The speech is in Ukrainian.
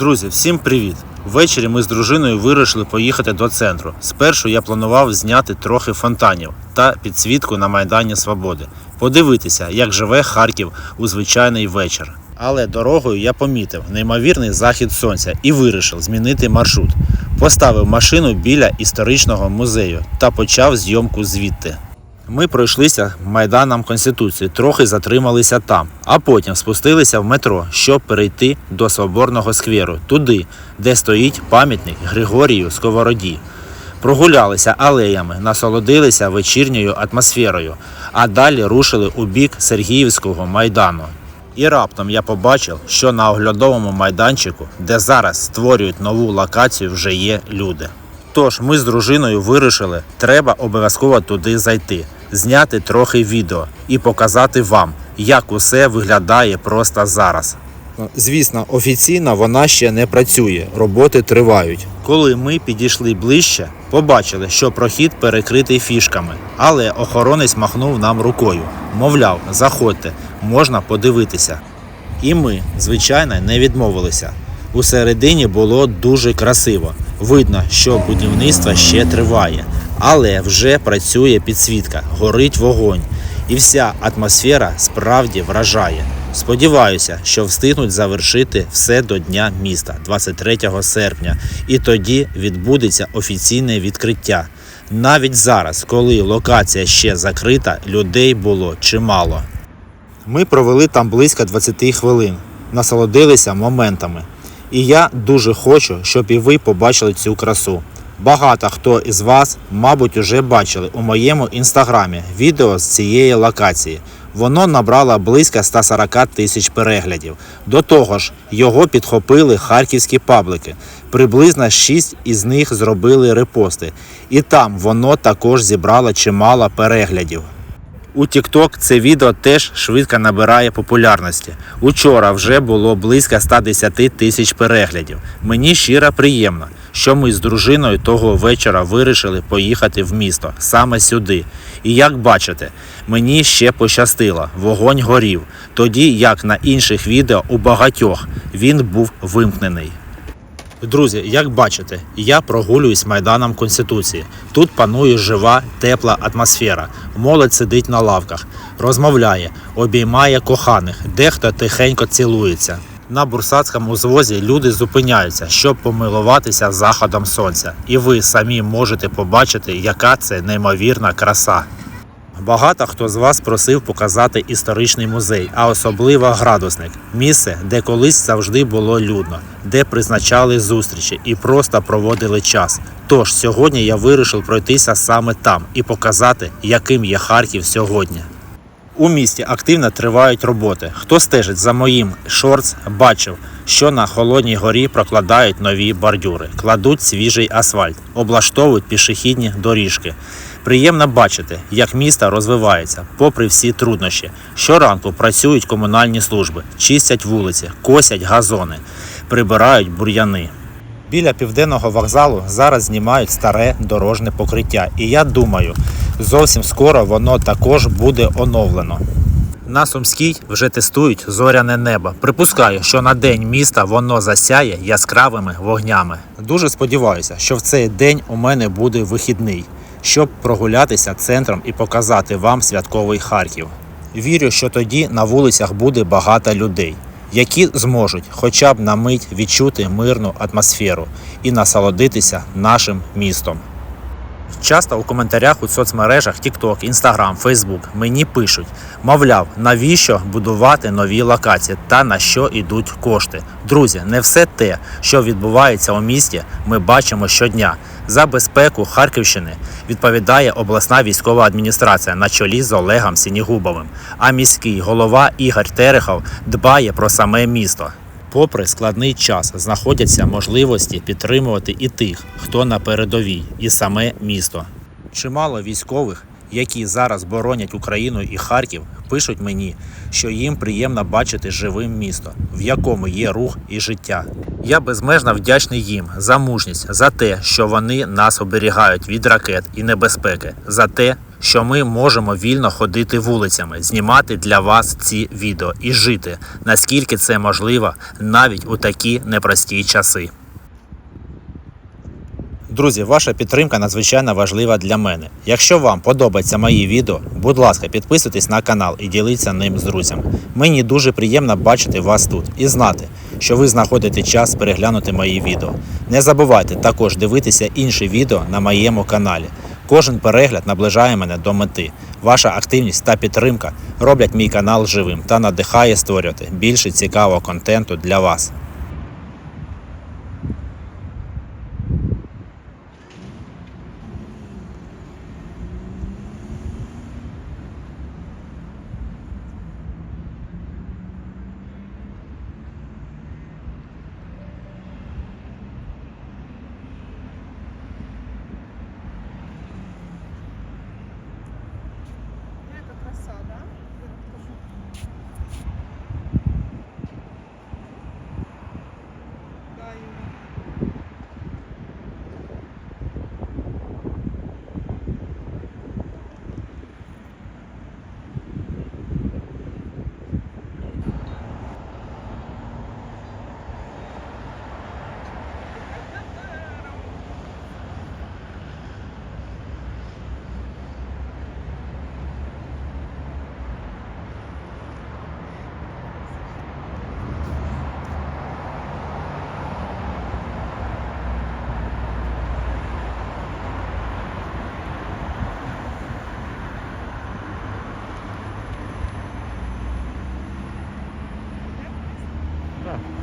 Друзі, всім привіт! Ввечері ми з дружиною вирішили поїхати до центру. Спершу я планував зняти трохи фонтанів та підсвітку на Майдані Свободи, подивитися, як живе Харків у звичайний вечір. Але дорогою я помітив неймовірний захід сонця і вирішив змінити маршрут. Поставив машину біля історичного музею та почав зйомку звідти. Ми пройшлися майданом Конституції, трохи затрималися там, а потім спустилися в метро, щоб перейти до Соборного скверу, туди, де стоїть пам'ятник Григорію Сковороді. Прогулялися алеями, насолодилися вечірньою атмосферою, а далі рушили у бік Сергіївського майдану. І раптом я побачив, що на оглядовому майданчику, де зараз створюють нову локацію, вже є люди. Тож ми з дружиною вирішили, треба обов'язково туди зайти, зняти трохи відео і показати вам, як усе виглядає просто зараз. Звісно, офіційно вона ще не працює, роботи тривають. Коли ми підійшли ближче, побачили, що прохід перекритий фішками, але охоронець махнув нам рукою. Мовляв, заходьте, можна подивитися. І ми, звичайно, не відмовилися. Усередині було дуже красиво. Видно, що будівництво ще триває, але вже працює підсвітка, горить вогонь, і вся атмосфера справді вражає. Сподіваюся, що встигнуть завершити все до Дня міста 23 серпня, і тоді відбудеться офіційне відкриття. Навіть зараз, коли локація ще закрита, людей було чимало. Ми провели там близько 20 хвилин, насолодилися моментами. І я дуже хочу, щоб і ви побачили цю красу. Багато хто із вас, мабуть, уже бачили у моєму інстаграмі відео з цієї локації. Воно набрало близько 140 тисяч переглядів. До того ж, його підхопили харківські паблики. Приблизно 6 із них зробили репости, і там воно також зібрало чимало переглядів. У TikTok це відео теж швидко набирає популярності. Учора вже було близько 110 тисяч переглядів. Мені щиро приємно, що ми з дружиною того вечора вирішили поїхати в місто саме сюди. І як бачите, мені ще пощастило, вогонь горів, тоді як на інших відео у багатьох він був вимкнений. Друзі, як бачите, я прогулююсь майданом Конституції. Тут панує жива, тепла атмосфера. Молодь сидить на лавках, розмовляє, обіймає коханих, дехто тихенько цілується. На бурсацькому звозі люди зупиняються, щоб помилуватися заходом сонця. І ви самі можете побачити, яка це неймовірна краса. Багато хто з вас просив показати історичний музей, а особливо градусник місце, де колись завжди було людно, де призначали зустрічі і просто проводили час. Тож сьогодні я вирішив пройтися саме там і показати, яким є Харків сьогодні. У місті активно тривають роботи. Хто стежить за моїм шортс, бачив, що на холодній горі прокладають нові бордюри, кладуть свіжий асфальт, облаштовують пішохідні доріжки. Приємно бачити, як місто розвивається, попри всі труднощі. Щоранку працюють комунальні служби, чистять вулиці, косять газони, прибирають бур'яни. Біля південного вокзалу зараз знімають старе дорожне покриття, і я думаю, зовсім скоро воно також буде оновлено. На Сумській вже тестують зоряне небо. Припускаю, що на день міста воно засяє яскравими вогнями. Дуже сподіваюся, що в цей день у мене буде вихідний, щоб прогулятися центром і показати вам святковий Харків. Вірю, що тоді на вулицях буде багато людей, які зможуть хоча б на мить відчути мирну атмосферу і насолодитися нашим містом. Часто у коментарях у соцмережах TikTok, Instagram, Facebook мені пишуть, мовляв, навіщо будувати нові локації та на що йдуть кошти. Друзі, не все те, що відбувається у місті, ми бачимо щодня. За безпеку Харківщини відповідає обласна військова адміністрація на чолі з Олегом Сінігубовим. А міський голова Ігор Терехов дбає про саме місто. Попри складний час, знаходяться можливості підтримувати і тих, хто на передовій, і саме місто. Чимало військових, які зараз боронять Україну і Харків, пишуть мені, що їм приємно бачити живим місто, в якому є рух і життя. Я безмежно вдячний їм за мужність, за те, що вони нас оберігають від ракет і небезпеки, за те, що ми можемо вільно ходити вулицями, знімати для вас ці відео і жити, наскільки це можливо, навіть у такі непрості часи. Друзі, ваша підтримка надзвичайно важлива для мене. Якщо вам подобаються мої відео, будь ласка, підписуйтесь на канал і діліться ним з друзями. Мені дуже приємно бачити вас тут і знати, що ви знаходите час переглянути мої відео. Не забувайте також дивитися інші відео на моєму каналі. Кожен перегляд наближає мене до мети. Ваша активність та підтримка роблять мій канал живим та надихає створювати більше цікавого контенту для вас. stuff.